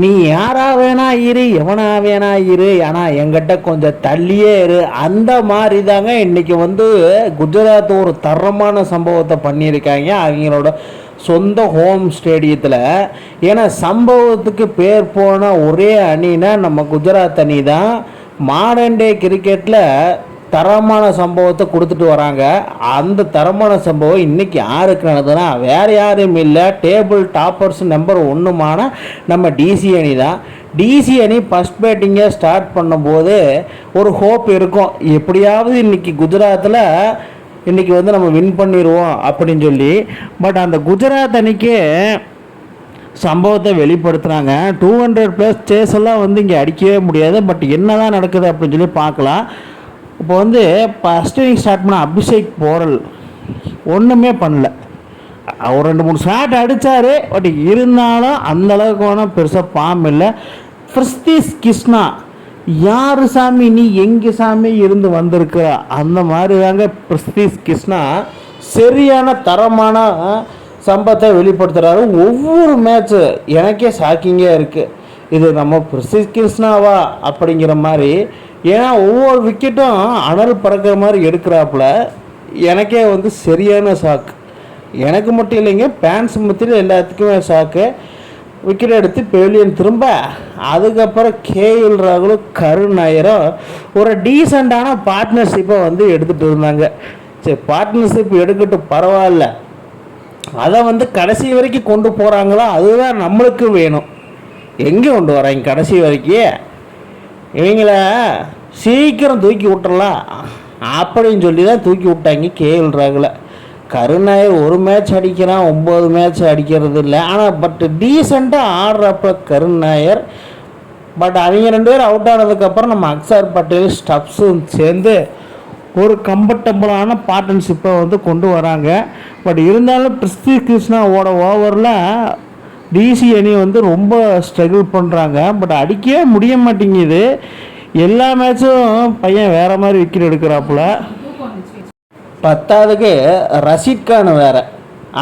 நீ யாரா வேணா இரு எவனா வேணா இரு ஆனால் என்கிட்ட கொஞ்சம் தள்ளியே இரு. அந்த மாதிரி தாங்க இன்னைக்கு வந்து குஜராத் ஒரு தரமான சம்பவத்தை பண்ணியிருக்காங்க. அவங்களோட சொந்த ஹோம் ஸ்டேடியத்தில். ஏன்னா சம்பவத்துக்கு பேர் போன ஒரே அணினா நம்ம குஜராத் அணி தான் மாடர்ன் டே கிரிக்கெட்டில் தரமான சம்பவத்தை கொடுத்துட்டு வராங்க. அந்த தரமான சம்பவம் இன்னைக்கு யாருக்கு நடந்ததுன்னா வேற யாரும் இல்லை. டேபிள் டாப்பர்ஸ் நம்பர் ஒன்றுமான நம்ம டிசி அணி தான். டிசி அணி ஃபஸ்ட் பேட்டிங்கை ஸ்டார்ட் பண்ணும்போது ஒரு ஹோப் இருக்கும். எப்படியாவது இன்னைக்கு குஜராத்தில் இன்னைக்கு வந்து நம்ம வின் பண்ணிடுவோம் அப்படின்னு சொல்லி. பட் அந்த குஜராத் அணிக்கு சம்பவத்தை வெளிப்படுத்துகிறாங்க டூ ஹண்ட்ரட் ப்ளஸ் சேஸ் எல்லாம் வந்து இங்கே அடிக்கவே முடியாது. பட் என்ன தான் நடக்குது அப்படின்னு சொல்லி பார்க்கலாம். இப்போ வந்து ஃபஸ்ட்டு நீங்கள் ஸ்டார்ட் பண்ண அபிஷேக் போரல் ஒன்றுமே பண்ணல. அவர் ரெண்டு மூணு ஷாட் அடித்தார் பட் இருந்தாலும் அந்த அளவுக்கு வேணால் பெருசாக ஃபார்ம் இல்லை. ஃபிரிஸ்தீஸ் கிருஷ்ணா யார் சாமி? நீ எங்கே சாமி இருந்து வந்திருக்கிற? அந்த மாதிரி தாங்க பிரஸ்தீஸ் கிருஷ்ணா சரியான தரமான சம்பத்தை வெளிப்படுத்துகிறாரு ஒவ்வொரு மேட்ச்சு எனக்கே ஷாக்கிங்காக இருக்குது இது நம்ம பிரசித் கிருஷ்ணாவா அப்படிங்கிற மாதிரி ஏன்னா ஒவ்வொரு விக்கெட்டும் அனல் பறக்கிற மாதிரி எடுக்கிறாப்புல எனக்கே வந்து சரியான ஷாக் எனக்கு மட்டும் இல்லைங்க பேன்ஸ் மத்தியில் எல்லாத்துக்குமே ஷாக்கு விக்கெட் எடுத்து பெவிலியன் திரும்ப அதுக்கப்புறம் கேஎல் ராகுலும் கருண் நாயரும் ஒரு டீசெண்டான பார்ட்னர்ஷிப்பை வந்து எடுத்துகிட்டு இருந்தாங்க. சரி பார்ட்னர்ஷிப் எடுக்கட்டும் பரவாயில்ல. அதை வந்து கடைசி வரைக்கும் கொண்டு போகிறாங்களோ அதுதான் நம்மளுக்கு வேணும். எங்கே கொண்டு வராங்க கடைசி வரைக்கும்? இவங்கள சீக்கிரம் தூக்கி விட்டுறலாம் அப்படின்னு சொல்லி தான் தூக்கி விட்டாங்க கேஎல் ராகுல. கருணாயர் ஒரு மேட்ச் அடிக்கிறான் ஒம்பது மேட்ச் அடிக்கிறது இல்லை. ஆனால் பட் டீசெண்டாக ஆடுறப்ப கருணாயர் பட் அவங்க ரெண்டு பேரும் அவுட் ஆனதுக்கப்புறம் நம்ம அக்சர் பட்டேல் ஸ்டப்ஸும் சேர்ந்து ஒரு கம்ஃபர்டபுளான பார்ட்னர்ஷிப்பை வந்து கொண்டு வராங்க. பட் இருந்தாலும் பிரிஸ்தி கிருஷ்ணாவோட ஓவரில் டிசி அணி வந்து ரொம்ப ஸ்ட்ரகிள் பண்ணுறாங்க பட் அடிக்கவே முடிய மாட்டேங்குது. எல்லா மேட்சும் பையன் வேறு மாதிரி விக்கெட் எடுக்கிறாப்புல. பத்தாவதுக்கு ரஷீத் கான் வேற.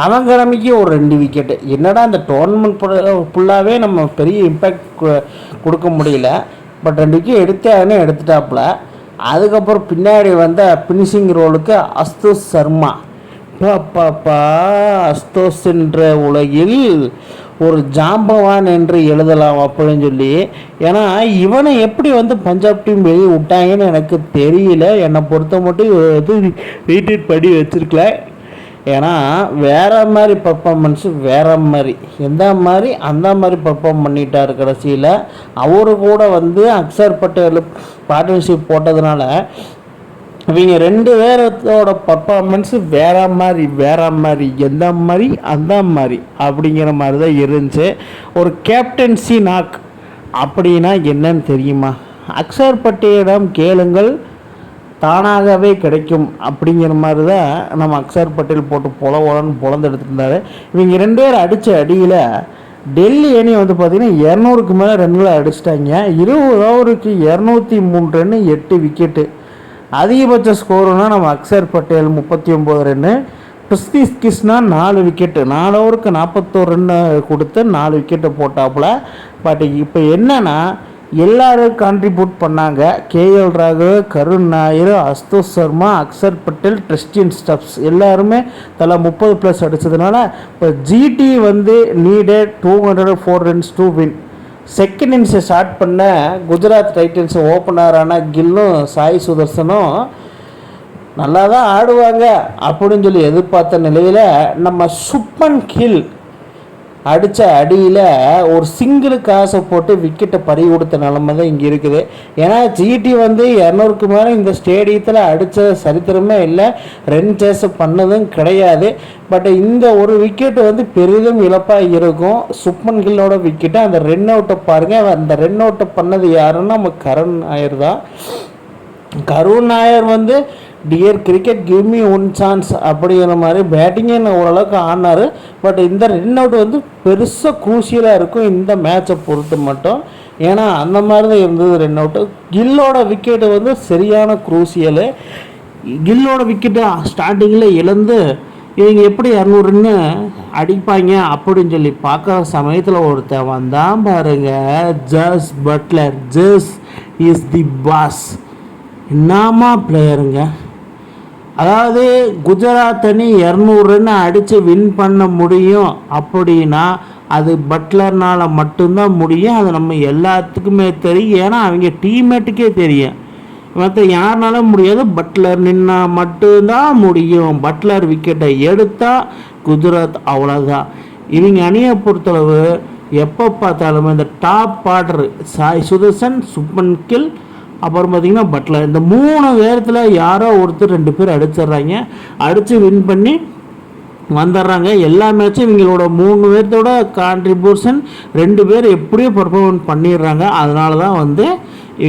அவன் கிழமைக்கு ஒரு ரெண்டு விக்கெட்டு என்னடா அந்த டோர்னமெண்ட் ஃபுல்லாகவே நம்ம பெரிய இம்பேக்ட் கொடுக்க முடியல. பட் ரெண்டு விக்கெட் எடுத்தாங்கன்னு எடுத்துட்டாப்புல. அதுக்கப்புறம் பின்னாடி வந்த ஃபினிஷிங் ரோலுக்கு அஸ்து சர்மா. பாப்பா அஸ்தோஸ் என்ற உலகில் ஒரு ஜாம்பவான் என்று எழுதலாம் அப்படின்னு சொல்லி. ஏன்னா இவனை எப்படி வந்து பஞ்சாப் டீம் வெளியே விட்டாங்கன்னு எனக்கு தெரியல. என்னை பொறுத்த மட்டும் இது படி வச்சிருக்கல. ஏன்னா வேற மாதிரி பர்ஃபார்மன்ஸு வேற மாதிரி. எந்த மாதிரி அந்த மாதிரி பர்ஃபார்ம் பண்ணிட்டார் கடைசியில். அவரு கூட வந்து அக்சர் பட்டேல் பார்ட்னர்ஷிப் போட்டதுனால இவங்க ரெண்டு பேரத்தோட பர்ஃபார்மன்ஸு வேற மாதிரி வேற மாதிரி எந்த மாதிரி அந்த மாதிரி அப்படிங்கிற மாதிரி தான் இருந்துச்சு. ஒரு கேப்டன்சி நாக் அப்படின்னா என்னன்னு தெரியுமா? அக்ஷர் பட்டேலிடம் கேளுங்கள் தானாகவே கிடைக்கும் அப்படிங்கிற மாதிரி தான் நம்ம அக்ஷர் பட்டேல் போட்டு பொல பொலன்னு எடுத்துருந்தாரு. இவங்க ரெண்டு பேர் அடித்த அடியில் டெல்லி அணி வந்து பார்த்திங்கன்னா இரநூறுக்கு மேலே ரன்களை அடிச்சிட்டாங்க. இருபது ஓவருக்கு இரநூத்தி மூணு ரன்னு எட்டு விக்கெட்டு அதிகபட்ச ஸ்கோருனா நம்ம அக்ஷர் பட்டேல் முப்பத்தி ஒம்பது ரன்னு பிரிஸ்தீஸ் கிருஷ்ணா நாலு விக்கெட்டு நாலு ஓவருக்கு நாற்பத்தோரு ரன்னு கொடுத்து நாலு விக்கெட்டை போட்டாப்புல. பட் இப்போ என்னென்னா எல்லாரும் கான்ட்ரிபியூட் பண்ணாங்க. KL Rahul Karun Nair Ashutosh Sharma Axar Patel Tristan Stubbs எல்லாருமே தலா முப்பது ப்ளஸ் அடித்ததுனால இப்போ ஜிடி வந்து needed two hundred four runs to win second இன்னிங்ஸை start பண்ண குஜராத் டைட்டன்ஸ் ஓப்பனரான கில்லும் சாய் சுதர்சனும் நல்லா தான் ஆடுவாங்க அப்படின்னு சொல்லி எதிர்பார்த்த நிலையில் நம்ம சுப்பன் கில் அடித்த அடியில் ஒரு சிங்கிள் காசை போட்டு விக்கெட்டை பறி கொடுத்த நிலமை தான் இங்கே இருக்குது. ஏன்னா ஜிடி வந்து இரநூறுக்கு மேலே இந்த ஸ்டேடியத்தில் அடித்த சரித்திரமே இல்லை. ரன் சேஸ் பண்ணதும் கிடையாது. பட் இந்த ஒரு விக்கெட்டு வந்து பெரிதும் இழப்பாக இருக்கும். சுப்மன் கில்லோட விக்கெட்டு அந்த ரன் அவுட்டை பாருங்கள் அந்த ரன் அவுட்டை பண்ணது யாருன்னா நம்ம கரண் நாயர் தான். கருண் நாயர் வந்து dear cricket give me one chance அப்படிங்கிற மாதிரி பேட்டிங்கே ஓரளவுக்கு ஆடினார். பட் இந்த ரன் அவுட் வந்து பெருசாக குரூசியலாக இருக்கும் இந்த மேட்சை பொறுத்து மட்டும். ஏன்னா அந்த மாதிரி தான் இருந்தது ரன் அவுட்டு கில்லோட விக்கெட்டு வந்து சரியான குரூசியலு கில்லோட விக்கெட்டு ஸ்டார்டிங்கில் இழந்து இவங்க எப்படி இரநூறுன்னு அடிப்பாங்க அப்படின்னு சொல்லி பார்க்குற சமயத்தில் ஒருத்தன் வந்தான் பாருங்க. Jos Buttler Jos is the boss என்னமா பிளேயருங்க அதாவது குஜராத் அணி இரநூறுன்னு அடித்து வின் பண்ண முடியும் அப்படின்னா அது பட்லர்னால் மட்டும்தான் முடியும். அது நம்ம எல்லாத்துக்குமே தெரியும். ஏன்னா அவங்க டீம்மேட்டுக்கே தெரியும். மற்ற யாருனாலும் முடியாது. பட்லர் நின்னா மட்டும்தான் முடியும். பட்லர் விக்கெட்டை எடுத்தால் குஜராத் அவ்வளோதான் இவங்க அணியை பொறுத்தளவு எப்போ பார்த்தாலுமே இந்த டாப் ஆர்டர் சாய் சுதர்சன் சுப்மன் கில் அப்புறம் பார்த்தீங்கன்னா பட்லர் இந்த மூணு பேரத்தில் யாரோ ஒருத்தர் ரெண்டு பேர் அடிச்சிடுறாங்க. அடித்து வின் பண்ணி வந்துடுறாங்க. எல்லா மேட்சும் இவங்களோட மூணு பேர்த்தோட கான்ட்ரிபியூஷன் ரெண்டு பேர் எப்படியோ பர்ஃபார்மன்ஸ் பண்ணிடுறாங்க. அதனால தான் வந்து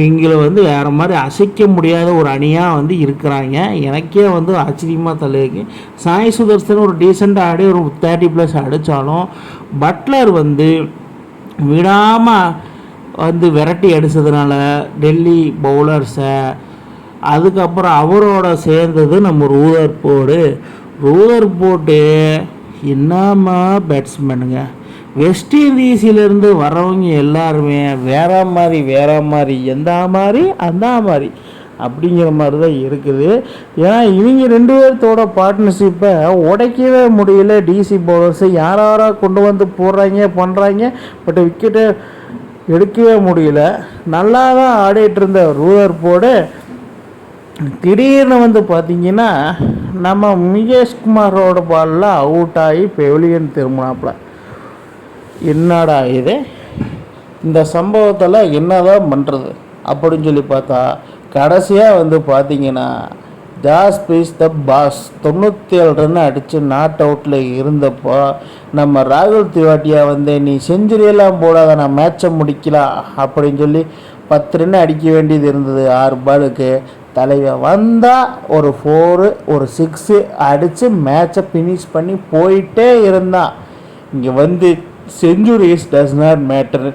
இவங்களை வந்து வேறு மாதிரி அசைக்க முடியாத ஒரு அணியாக வந்து இருக்கிறாங்க. எனக்கே வந்து ஆச்சரியமாக தலைக்கு சாய் சுதர்சன் ஒரு டீசெண்டாக ஆடி ஒரு தேர்ட்டி ப்ளஸ் அடித்தாலும் பட்லர் வந்து விடாமல் வந்து விரட்டி அடித்ததுனால டெல்லி பவுலர்ஸை அதுக்கப்புறம் அவரோட சேர்ந்தது நம்ம ரூலர் போடு. ரூலர் போட்டு என்னம்மா பேட்ஸ்மேனுங்க வெஸ்ட் இண்டீஸிலேருந்து வரவங்க எல்லாருமே வேற மாதிரி வேற மாதிரி எந்த மாதிரி அந்த மாதிரி அப்படிங்கிற மாதிரி தான் இருக்குது. ஏன்னா இவங்க ரெண்டு பேர்த்தோட பார்ட்னர்ஷிப்பை உடைக்கவே முடியல. டிசி பவுலர்ஸை யார் யாராக கொண்டு வந்து போடுறாங்க பண்ணுறாங்க பட் விக்கெட்டை எடுக்கவே முடியல. நல்லா தான் ஆடிட்டு இருந்த ரூலர் போடு திடீர்னு வந்து பார்த்தீங்கன்னா நம்ம முகேஷ்குமாரோட பாலில் அவுட் ஆகி பெவிலியன் திரும்பினாப்புல. என்னடா இது? இந்த சம்பவத்தில் என்னதான் பண்ணுறது அப்படின்னு சொல்லி பார்த்தா கடைசியாக வந்து பார்த்தீங்கன்னா ஜாஸ் பீஸ் த பாஸ் தொண்ணூற்றி ஏழு ரன் அடித்து நாட் அவுட்டில் இருந்தப்போ நம்ம ராகுல் திவாட்டியா வந்து நீ செஞ்சுரியெல்லாம் போடாத நான் மேட்சை முடிக்கலாம் அப்படின்னு சொல்லி பத்து ரன் அடிக்க வேண்டியது இருந்தது. ஆறு பாலுக்கு தலைவன் வந்தால் ஒரு ஃபோரு ஒரு சிக்ஸு அடித்து மேட்சை ஃபினிஷ் பண்ணி போயிட்டே இருந்தான். இங்கே வந்து செஞ்சுரிஸ் டஸ் நாட் மேட்டர்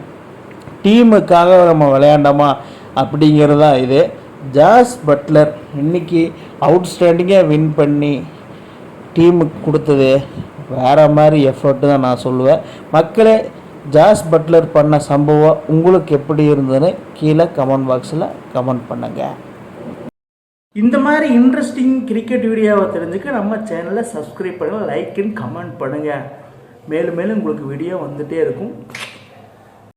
டீமுக்காக நம்ம விளையாண்டோமா அப்படிங்கிறது தான் இது. ஜாஸ் பட்லர் இன்னைக்கு அவுட்ஸ்டாண்டிங்காக வின் பண்ணி டீமுக்கு கொடுத்தது. வேறு மாதிரி எஃபர்ட்டு தான் நான் சொல்லுவேன். மக்களே ஜாஸ் பட்லர் பண்ண சம்பவம் உங்களுக்கு எப்படி இருந்ததுன்னு கீழே கமெண்ட் பாக்ஸில் கமெண்ட் பண்ணுங்கள் இந்த மாதிரி இன்ட்ரெஸ்டிங் கிரிக்கெட் வீடியோவை தெரிஞ்சுக்க நம்ம சேனலை சப்ஸ்கிரைப் பண்ணுங்கள் லைக் அண்ட் கமெண்ட் பண்ணுங்கள் மேலும் மேலும் உங்களுக்கு வீடியோ வந்துகிட்டே இருக்கும்.